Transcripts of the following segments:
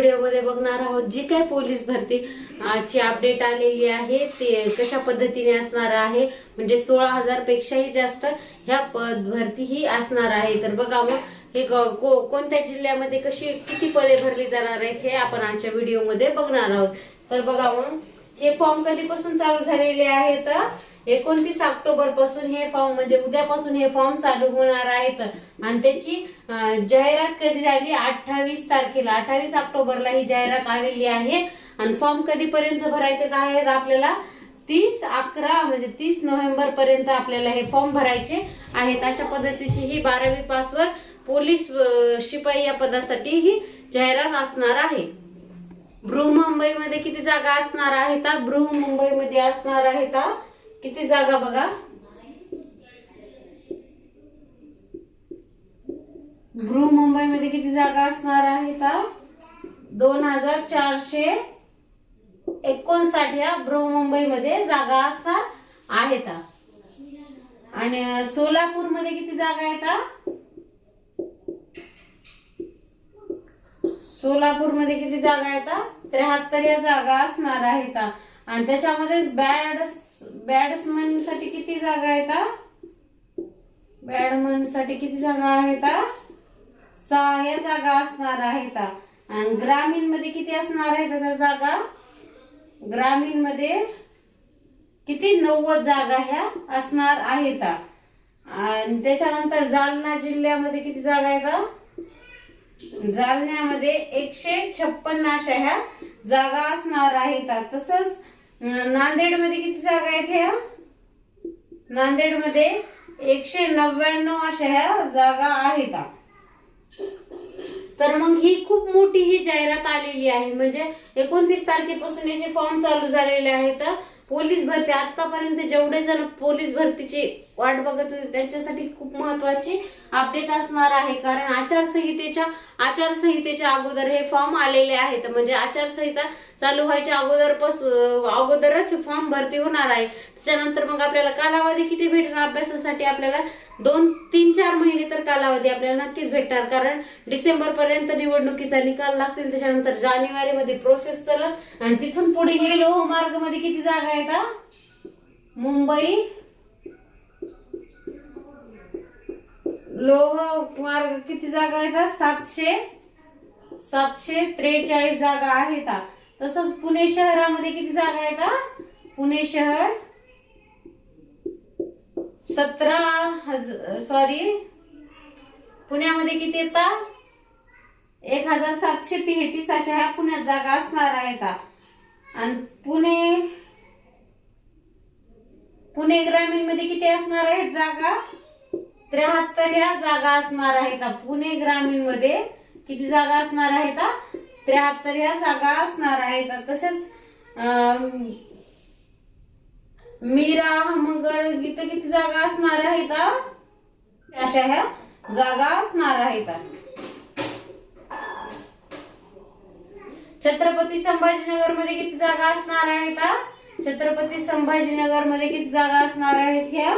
व्हिडिओमध्ये बघणार आहोत जी काय पोलीस भरती ची अपडेट आलेली आहे ते कशा पद्धतीने असणार आहे म्हणजे सोळा हजार पेक्षाही जास्त ह्या पद भरती ही असणार आहे. तर बघा मग हे कोणत्या जिल्ह्यामध्ये कशी किती पदे भरली जाणार आहेत हे आपण आजच्या व्हिडिओमध्ये बघणार आहोत. तर बघा मग हे फॉर्म कधीपासून चालू झालेले आहेत? एकोणतीस ऑक्टोबरपासून हे फॉर्म म्हणजे उद्यापासून हे फॉर्म चालू होणार आहेत. आणि त्याची जाहिरात कधी झाली? अठ्ठावीस तारखेला. अठ्ठावीस ऑक्टोबरला ही जाहिरात आलेली आहे. आणि फॉर्म कधीपर्यंत भरायचे आहेत आपल्याला? तीस अकरा म्हणजे तीस नोव्हेंबर पर्यंत आपल्याला हे फॉर्म भरायचे आहेत. अशा पद्धतीची ही बारावी पासवर पोलीस शिपाई या पदासाठी ही जाहिरात असणार आहे. मुंबईमध्ये किती जागा असणार आहेत बृहमुंबईमध्ये असणार आहेत किती जागा बघा? मुंबईमध्ये किती जागा असणार आहेत दोन हजार चारशे एकोणसाठ या बृहमुंबईमध्ये जागा असणार आहेत आणि सोलापूरमध्ये किती जागा आहेत सोलापूरमध्ये किती जागा आहेत त्र्याहत्तर या जागा असणार आहेत. आणि त्याच्यामध्ये बॅट्स बॅट्समनसाठी किती जागा आहेत? बॅडमनसाठी किती जागा आहेत? सहा या जागा असणार आहेत. आणि ग्रामीणमध्ये किती असणार आहेत त्या जागा? ग्रामीणमध्ये किती? नव्वद जागा ह्या असणार आहेत. आणि त्याच्यानंतर जालना जिल्ह्यामध्ये किती जागा आहेत? जालन्यामध्ये एकशे छप्पन्न अशा ह्या जागा असणार आहेत. तसंच नांदेडमध्ये किती जागा आहेत ह्या? नांदेडमध्ये एकशे नव्याण्णव अशा ह्या जागा आहेत. तर मग ही खूप मोठी ही जाहिरात आलेली आहे. म्हणजे एकोणतीस तारखेपासून याचे फॉर्म चालू झालेले आहेत. पोलीस भरती. आतापर्यंत जेवढे जण पोलीस भरतीची वाट बघत होते त्यांच्यासाठी खूप महत्वाची अपडेट असणार आहे. कारण आचारसंहितेच्या आचारसंहितेच्या अगोदर हे फॉर्म आलेले आहेत. म्हणजे आचारसंहिता चालू व्हायच्या अगोदर अगोदरच फॉर्म भरती होणार आहे. त्याच्यानंतर मग आपल्याला कालावधी किती भेटणार अभ्यासासाठी आपल्याला? दोन तीन चार महिने तर कालावधी आपल्याला नक्कीच भेटणार. कारण डिसेंबर पर्यंत निवडणुकीचा निकाल लागतील त्याच्यानंतर जानेवारी मध्ये प्रोसेस चालत आणि तिथून पुढे गेलो मार्गमध्ये किती जागा आहेत मुंबई लोह मार्ग किती जागा आहेत सातशे सातशे त्रेचाळीस जागा आहेत तसंच पुणे शहरामध्ये किती जागा आहेत पुणे शहर सतरा हज सॉरी पुण्यामध्ये किती येतात एक हजार सातशे तेहतीस अशा ह्या पुण्यात जागा असणार आहेत आणि पुणे पुणे ग्रामीणमध्ये किती असणार आहेत जागा? त्र्याहत्तर ह्या जागा असणार आहेत. पुणे ग्रामीणमध्ये किती जागा असणार आहेत? त्र्याहत्तर ह्या जागा असणार आहेत. तसेच अं, मीरा मंगळ इथं किती जागा असणार आहेत अशा ह्या जागा असणार आहेत. छत्रपती संभाजीनगरमध्ये किती जागा असणार आहेत छत्रपती संभाजीनगरमध्ये किती जागा असणार आहेत ह्या?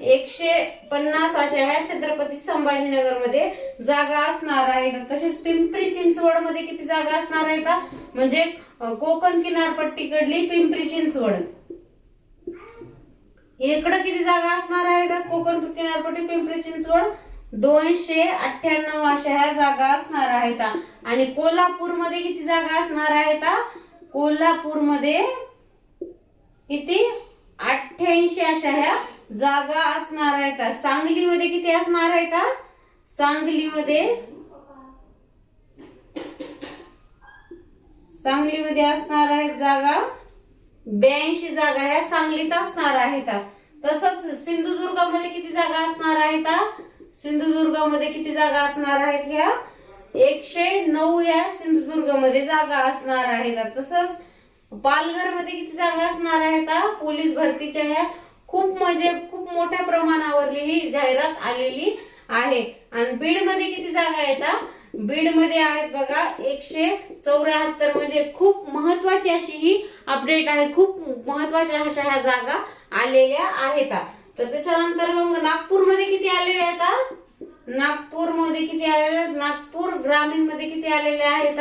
एकशे पन्नास अशा ह्या छत्रपती संभाजीनगरमध्ये जागा असणार आहेत. तसेच पिंपरी चिंचवडमध्ये किती जागा असणार आहेत म्हणजे कोकण किनारपट्टीकडली पिंपरी चिंचवड. इकडं किती जागा असणार आहेत? कोकण किनारपट्टी पिंपरी चिंचवड दोनशे अठ्ठ्याण्णव अशा ह्या जागा असणार आहेत. आणि कोल्हापूरमध्ये किती जागा असणार आहेत? कोल्हापूरमध्ये किती? अठ्ठ्याऐंशी अशा ह्या जागा असणार आहेत. सांगलीमध्ये किती असणार आहेत? सांगलीमध्ये सांगलीमध्ये असणार आहेत जागा ब्याऐंशी जागा ह्या सांगलीत असणार आहेत. तसंच सिंधुदुर्गामध्ये किती जागा असणार आहेत? सिंधुदुर्गामध्ये किती जागा असणार आहेत ह्या? एकशे नऊ या सिंधुदुर्गमध्ये जागा असणार आहेत. तसंच पालघरमध्ये किती जागा असणार आहेत? पोलीस भरतीच्या ह्या खूप म्हणजे खूप मोठ्या प्रमाणावरली ही जाहिरात आलेली आहे. आणि बीडमध्ये किती जागा आहेत? बीडमध्ये आहेत बघा एकशे चौऱ्याहत्तर म्हणजे खूप महत्वाची अशी ही अपडेट आहे. खूप महत्त्वाच्या अशा ह्या जागा आलेल्या आहेत. तर त्याच्यानंतर मग नागपूरमध्ये किती आलेले आहेत? नागपूरमध्ये किती आलेले नागपूर ग्रामीणमध्ये किती आलेले आहेत?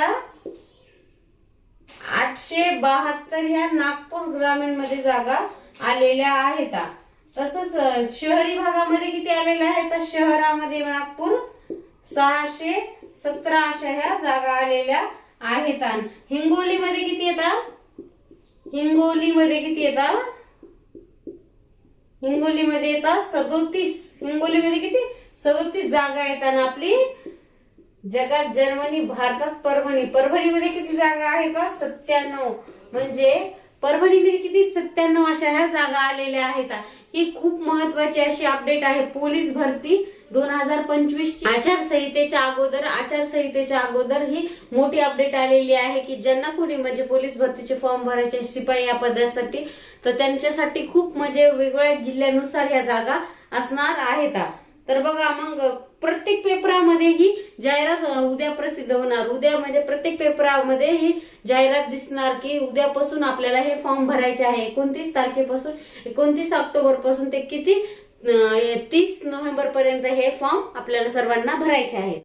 आठशे बहात्तर ह्या नागपूर ग्रामीणमध्ये जागा आलेल्या आहेत. तसंच शहरी भागामध्ये किती आलेल्या आहेत? शहरामध्ये नागपूर सहाशे सतरा अशा ह्या जागा आलेल्या आहेत. हिंगोलीमध्ये किती येतात हिंगोलीमध्ये किती येतात हिंगोलीमध्ये येतात सदोतीस. हिंगोलीमध्ये किती? सदोतीस जागा येतात आपली जगात जर्मनी भारतात परभणी. परभणीमध्ये किती जागा आहेत सत्त्याण्णव. म्हणजे परभणीमध्ये किती सत्त्याण्णव अशा ह्या जागा आलेल्या आहेत. ही खूप महत्वाची अशी अपडेट आहे. पोलीस भरती दोन हजार पंचवीस आचारसंहितेच्या अगोदर आचारसंहितेच्या अगोदर ही मोठी अपडेट आलेली आहे की ज्यांना कोणी म्हणजे पोलीस भरतीचे फॉर्म भरायचे शिपाई या पदासाठी तर त्यांच्यासाठी खूप म्हणजे वेगवेगळ्या जिल्ह्यानुसार ह्या जागा असणार आहेत. तर बघा मग प्रत्येक पेपरामध्ये ही जाहिरात उद्या प्रसिद्ध होणार. उद्या म्हणजे प्रत्येक पेपरामध्ये ही जाहिरात दिसणार की उद्यापासून आपल्याला हे फॉर्म भरायचे आहे. एकोणतीस तारखेपासून एकोणतीस ऑक्टोबरपासून ते किती तीस नोव्हेंबर पर्यंत हे फॉर्म आपल्याला सर्वांना भरायचे आहेत.